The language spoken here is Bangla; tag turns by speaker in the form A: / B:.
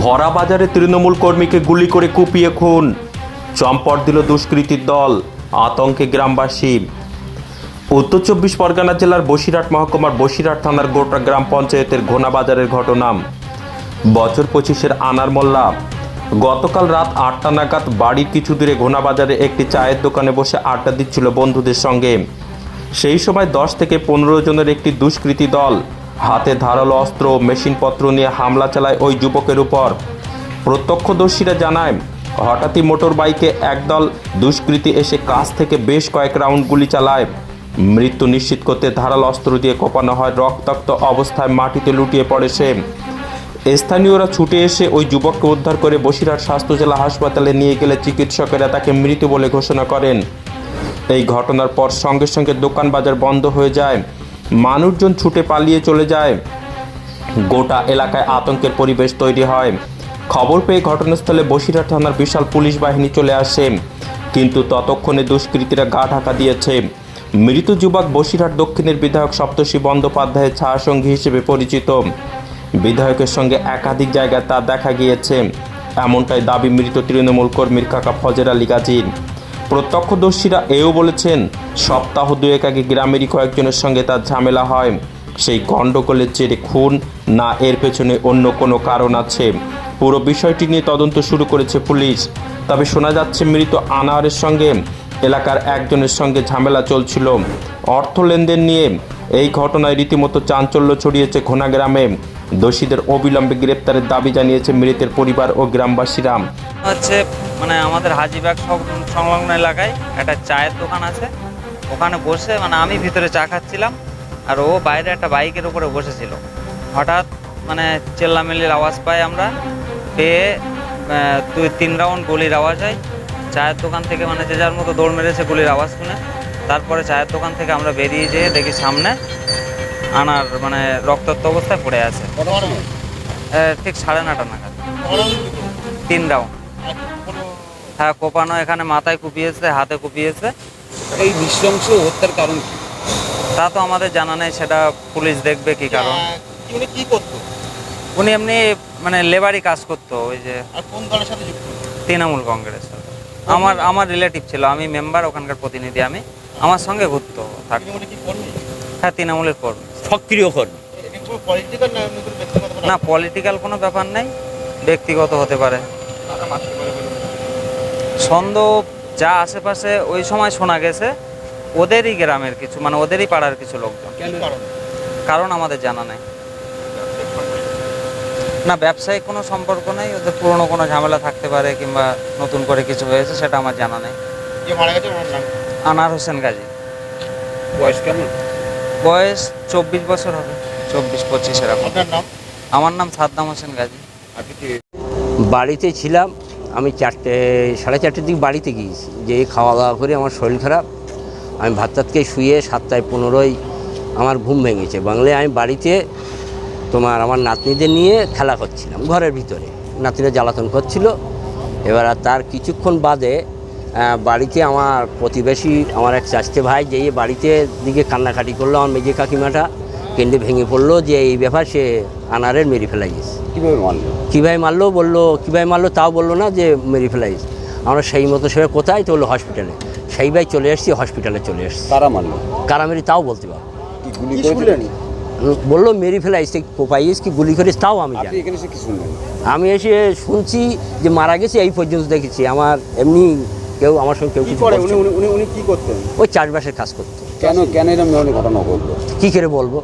A: ভরা বাজারে তৃণমূল কর্মীকে গুলি করে কুপিয়ে খুন। চম্পট দিল দুষ্কৃতীর দল, আতঙ্কে গ্রামবাসী। উত্তর চব্বিশ পরগনা জেলার বসিরহাট মহকুমার বসিরহাট থানার গোটা গ্রাম পঞ্চায়েতের ঘোনা বাজারের ঘটনা বছর পঁচিশের আনার মোল্লা গতকাল রাত আটটা নাগাদ বাড়ির কিছু দূরে ঘোনা বাজারে একটি চায়ের দোকানে বসে আড্ডা দিচ্ছিল বন্ধুদের সঙ্গে। সেই সময় দশ থেকে পনেরো জনের একটি দুষ্কৃতী দল। হাতে ধারালো অস্ত্র মেশিনপত্র নিয়ে হামলা চালায় ওই যুবকের উপর। প্রত্যক্ষদর্শীরা জানায়, হঠাৎই মোটর বাইকে একদল দুষ্কৃতী এসে কাছ থেকে বেশ কয়েক রাউন্ড গুলি চালায়। মৃত্যু নিশ্চিত করতে ধারালো অস্ত্র দিয়ে কোপানো হয়। রক্তাক্ত অবস্থায় মাটিতে লুটিয়ে পড়ে সে। স্থানীয়রা ছুটে এসে ওই যুবককে উদ্ধার করে বসিরহাট স্বাস্থ্য জেলা হাসপাতালে নিয়ে গেলে চিকিৎসকেরা তাকে মৃত বলে ঘোষণা করেন। এই ঘটনার পর সঙ্গে সঙ্গে দোকান বাজার বন্ধ হয়ে যায়। মানুষজন ছুটে পালিয়ে চলে যায়। গোটা এলাকায় আতঙ্কের পরিবেশ তৈরি হয়। খবর পেয়ে ঘটনাস্থলে বসিরহাট থানার বিশাল পুলিশ বাহিনী চলে আসে। কিন্তু ততক্ষণে দুষ্কৃতীরা গা ঢাকা দিয়েছে। মৃত যুবক বসিরহাট দক্ষিণের বিধায়ক সপ্তর্ষি বন্দ্যোপাধ্যায়ের ছায়াসঙ্গী হিসেবে পরিচিত। বিধায়কের সঙ্গে একাধিক জায়গায় তা দেখা গিয়েছে। এমনটাই দাবি মৃত তৃণমূল কর্মীর কাকা ফজর আলী গাজীর। প্রত্যক্ষদর্শীরা এও বলেছেন, সপ্তাহ দুয়েক আগে গ্রামেরই কয়েকজনের সঙ্গে তার ঝামেলা হয়। সেই গণ্ডগোলের জেরে খুন না এর পেছনে অন্য কোনো কারণ আছে। পুরো বিষয়টি নিয়ে তদন্ত শুরু করেছে পুলিশ। তবে শোনা যাচ্ছে, মৃত আনারের সঙ্গে এলাকার একজনের সঙ্গে ঝামেলা চলছিল। অর্থ লেনদেন নিয়ে এই ঘটনায় রীতিমতো চাঞ্চল্য ছড়িয়েছে ঘোনা গ্রামে। দোষীদের অবিলম্বে গ্রেপ্তারের দাবি জানিয়েছে মৃতের পরিবার ও গ্রামবাসীরা।
B: হচ্ছে মানে আমাদের হাজিবাগ সংলগ্ন এলাকায় একটা চায়ের দোকান আছে। ওখানে বসে মানে আমি ভিতরে চা খাচ্ছিলাম, আর ও বাইরে একটা বাইকের উপরে বসেছিল। হঠাৎ মানে চেল্লামেল্লির আওয়াজ পাই আমরা, পেয়ে দুই, তিন রাউন্ড গুলির আওয়াজ হয়। চায়ের দোকান থেকে মানে যে যার মতো দৌড় মেরেছে গুলির আওয়াজ শুনে। তারপরে চায়ের দোকান থেকে আমরা বেরিয়ে যেয়ে দেখি সামনে আনার মানে রক্তাক্ত অবস্থায় পড়ে আছে। ঠিক সাড়ে নটা নাগাদ। তিন রাউন্ড। হ্যাঁ কোপানো এখানে মাথায় কুপিয়েছে হাতে কুপিয়েছে।
C: এই নৃশংস হত্যার কারণ কি?
B: তা তো আমাদের জানা নেই সেটা পুলিশ দেখবে কি কারণ।
C: উনি কি করতো?
B: উনি এমনি মানে লেবারই কাজ করতো ওই যে
C: কোন দলের সাথে যুক্ত?
B: তৃণমূল কংগ্রেস আমার আমার রিলেটিভ ছিল আমি মেম্বার ওখানকার প্রতিনিধি আমি। আমার সঙ্গে ঘুরতো থাকতো। হ্যাঁ তৃণমূলের কর্মী।
D: সক্রিয় কর্মী
C: এটা কি পলিটিক্যাল না
B: পলিটিক্যাল কোনো ব্যাপার নেই ব্যক্তিগত হতে পারে। সন্দেহ যা আশেপাশে ওই সময় শোনা গেছে ওদেরই গ্রামের কিছু মানে ওদেরই পাড়ার কিছু লোকজন।
C: কারণ
B: আমাদের জানা নেই। না ব্যবসায়িক কোনো সম্পর্ক নেই ওদের পুরনো কোনো ঝামেলা থাকতে পারে কিংবা নতুন করে কিছু হয়েছে সেটা আমার জানা নেই।
C: যে মারা গেছে ওনার নাম?
B: আনার হোসেন গাজী।
C: বয়স কেমন?
B: বয়স চব্বিশ বছর হবে। চব্বিশ পঁচিশ এরকম। আমার নাম সাদ্দাম হোসেন গাজী।
D: বাড়িতে ছিলাম আমি চারটে সাড়ে চারটের দিকে বাড়িতে গিয়েছি। যে খাওয়া দাওয়া করে আমার শরীর খারাপ আমি ভাত টাত খেয়ে শুয়ে সাতটায় পনেরোই আমার ঘুম ভেঙেছে। বাংলায় আমি বাড়িতে তোমার আমার নাতনিদের নিয়ে খেলা করছিলাম ঘরের ভিতরে। নাতনিরা জ্বালাতন করছিল। এবার আর তার কিছুক্ষণ বাদে বাড়িতে আমার প্রতিবেশী আমার এক চাচতে ভাই যেই বাড়িতে দিকে কান্নাকাটি করল আমার মেজে কাকিমাটা কেন্দ্রে ভেঙে পড়ল যে এই ব্যাপার সে আনারের মেরে ফেলাই গেছে।
C: কীভাবে মারলো?
D: কীভাবে মারলো? বলল কীভাবে মারলো তাও বলল না যে মেরে ফেলাইস আমরা সেই মতো সে কোথায়? তো হলো হসপিটালে সেই ভাই চলে এসেছি হসপিটালে চলে এসেছি।
C: কারা মারলো?
D: কারামেরি তাও বলতে পারব
C: কি গুলি করেছিলেন
D: বলল মেরে ফেলাইস কোপাইস কি গুলি করিস তাও আমি জানি আমি এসে শুনছি যে মারা গেছে এই পর্যন্ত দেখেছি। আমার এমনি কেউ আমার সঙ্গে কেউ
C: কি করে? উনি উনি উনি উনি কি করতেন?
D: ওই চাষবাসের কাজ করতো।
C: কেন কেন এরকম ধরনের ঘটনা ঘটলো?
D: কী করে বলব?